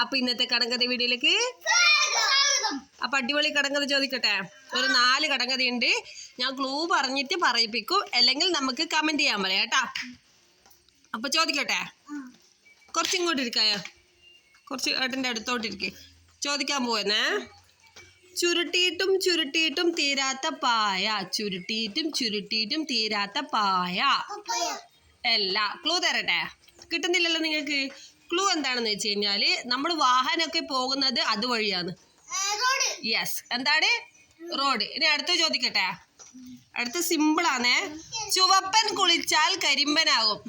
അപ്പൊ ഇന്നത്തെ കടങ്കഥ വീഡിയോയിലേക്ക് അപ്പൊ അടിപൊളി കടങ്കഥ ചോദിക്കട്ടെ? ഒരു നാല് കടങ്കഥ ഉണ്ട് ഞാൻ ക്ലൂ പറഞ്ഞിട്ട് പറയിപ്പിക്കും. അല്ലെങ്കിൽ നമുക്ക് കമന്റ് ചെയ്യാൻ പറയാം കേട്ടാ. അപ്പൊ ചോദിക്കട്ടെ? കുറച്ചിങ്ങോട്ട് ഇരിക്കായോ? കുറച്ച് ഏട്ടന്റെ അടുത്തോട്ടിരിക്കെ ചോദിക്കാൻ പോവുന്നേ. ചുരുട്ടിയിട്ടും ചുരുട്ടിയിട്ടും തീരാത്ത പായ. ചുരുട്ടിയിട്ടും ചുരുട്ടിയിട്ടും തീരാത്ത പായ. അല്ല ക്ലൂ തരട്ടെ? കിട്ടുന്നില്ലല്ലോ നിങ്ങൾക്ക്. ക്ലൂ എന്താണെന്ന് വെച്ച് കഴിഞ്ഞാൽ നമ്മൾ വാഹനമൊക്കെ പോകുന്നത് അതുവഴിയാണ്. യെസ് എന്താണ്? റോഡ് ഇനി അടുത്ത ചോദിക്കട്ടെ? അടുത്ത സിമ്പിളാണേ ചുവപ്പൻ കുളിച്ചാൽ കരിമ്പനാകും.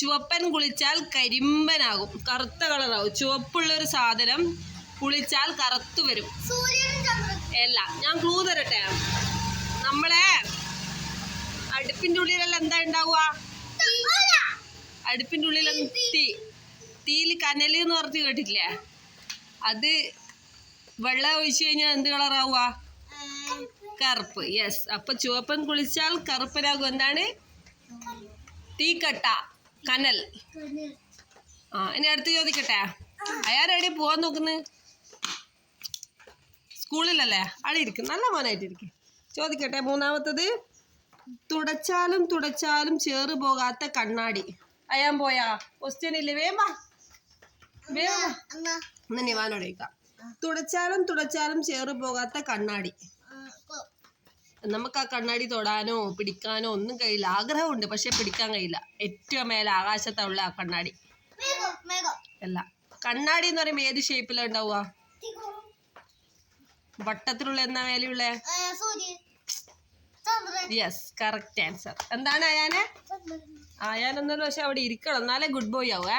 ചുവപ്പൻ കുളിച്ചാൽ കരിമ്പനാകും. കറുത്ത കളറാകും ചുവപ്പുള്ള ഒരു സാധനം കുളിച്ചാൽ കറുത്തു വരും. അല്ല ഞാൻ ക്ലൂ തരട്ടെ? നമ്മളെ അടുപ്പിന്റെ ഉള്ളിലെല്ലാം എന്താ ഉണ്ടാവുക? അടുപ്പിന്റെ ഉള്ളിൽ തീ തീയിൽ കനൽ എന്ന് പറഞ്ഞ് കേട്ടിട്ടില്ലേ? അത് വെള്ളം ഒഴിച്ചു കഴിഞ്ഞാൽ എന്ത് കളറാവുക കറുപ്പ്. യെസ് അപ്പൊ ചുവപ്പൻ കുളിച്ചാൽ കറുപ്പനാകും. എന്താണ്? തീക്കട്ട. കനൽ. ആ ഇനി അടുത്ത് ചോദിക്കട്ടെ? അയാൾ എവിടെ പോവാൻ നോക്കുന്നു? സ്കൂളിലല്ലേ? അവിടെ ഇരിക്കും. നല്ല മോനായിട്ടിരിക്കും ചോദിക്കട്ടെ മൂന്നാമത്തത്? തുടച്ചാലും തുടച്ചാലും ചേറ് പോകാത്ത കണ്ണാടി. അയാൻ പോയാ? ക്വസ്റ്റ്യൻ ഇല്ലേ? വേമാ വേമാ എന്നാ. നിവാനോട് ചോദിക്കാം തുടച്ചാലും തുടച്ചാലും ചേറ് പോകാത്ത കണ്ണാടി. നമുക്ക് ആ കണ്ണാടി തൊടാനോ പിടിക്കാനോ ഒന്നും കഴിയില്ല. ആഗ്രഹമുണ്ട് പക്ഷെ പിടിക്കാൻ കഴിയില്ല. ഏറ്റവും മേലെ ആകാശത്തുള്ള ആ കണ്ണാടി. അല്ല. കണ്ണാടി എന്ന് പറയുമ്പോൾ ഏത് ഷേപ്പിലാണ് ഉണ്ടാവുക? വട്ടത്തിലുള്ള എന്നാ മേലെയുള്ളേ? യെസ് കറക്റ്റ് ആൻസർ എന്താണ് അയാനെ? അയാനൊന്നും പക്ഷെ അവിടെ ഇരിക്കണം. എന്നാലേ ഗുഡ് ബോയ് ആവുക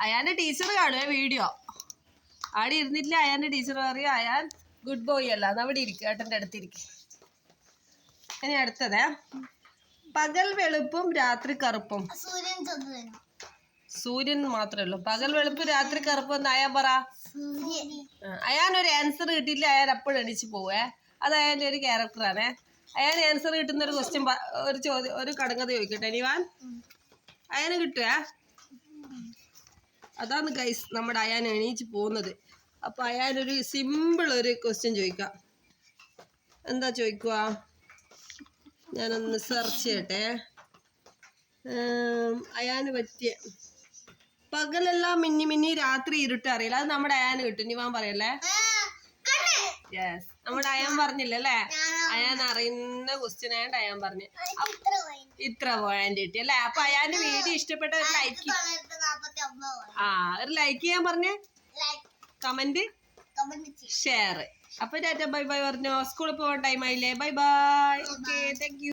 അയാന്റെ ടീച്ചർ കാണുവേ വീഡിയോ അവിടെ ഇരുന്നില്ല അയാന്റെ ടീച്ചർ പറയും അയാൻ ഗുഡ് ബോയ് അല്ല അത് അവിടെ ഇരിക്കും ഏട്ടന്റെ അടുത്തിരിക്കും ഇനി അടുത്തതേ. പകൽ വെളുപ്പും രാത്രി കറുപ്പും. സൂര്യൻ മാത്രമേ ഉള്ളൂ. പകൽ വെളുപ്പ് രാത്രി കറുപ്പ് എന്ന് അയാൻ പറ. അയാൻ ഒരു ആൻസർ കിട്ടിയില്ല അയാൻ അപ്പോഴും എണീച്ച് പോവേ. അത് അയാന്റെ ഒരു ക്യാരക്ടറാണേ അയാൻ ആൻസർ കിട്ടുന്ന ഒരു ക്വസ്റ്റ്യൻ ഒരു ചോദ്യം ഒരു കടങ്കഥ ചോദിക്കട്ടെ ഇനിവാൻ അയാന് കിട്ടുവേ? അതാണ് ഗൈസ് നമ്മുടെ അയാൻ എണീച്ച് പോകുന്നത്. അപ്പൊ അയാനൊരു സിമ്പിൾ ഒരു ക്വസ്റ്റ്യൻ ചോദിക്കാം. എന്താ ചോദിക്കുക ഞാനൊന്ന് സെർച്ച് ചെയ്യട്ടെ. അയാന് പറ്റിയ പകലെല്ലാം മിന്നി മിന്നി രാത്രി ഇരുട്ട് അറിയില്ല. അത് നമ്മുടെ അയാന് കിട്ടും. ഇനി വാൻ പറയല്ലേ? യെസ് നമ്മുടെ അയാൻ പറഞ്ഞില്ലല്ലേ അയാൻ അറിയുന്ന ക്വസ്റ്റ്യൻ ആയതുകൊണ്ട് അയാൻ പറഞ്ഞു. ഇത്ര പോയിന്റ് കിട്ടി അല്ലേ? അപ്പൊ അയാന്റെ വീഡിയോ ഇഷ്ടപ്പെട്ട ഒരു ലൈക്ക് ആ ഒരു ലൈക്ക് ചെയ്യാൻ പറഞ്ഞേ. കമന്റ് ഷെയർ അപ്പൊ ടാറ്റ ബൈ ബൈ പറഞ്ഞോ. സ്കൂളിൽ പോകാൻ ടൈം ആയില്ലേ. Bye bye okay thank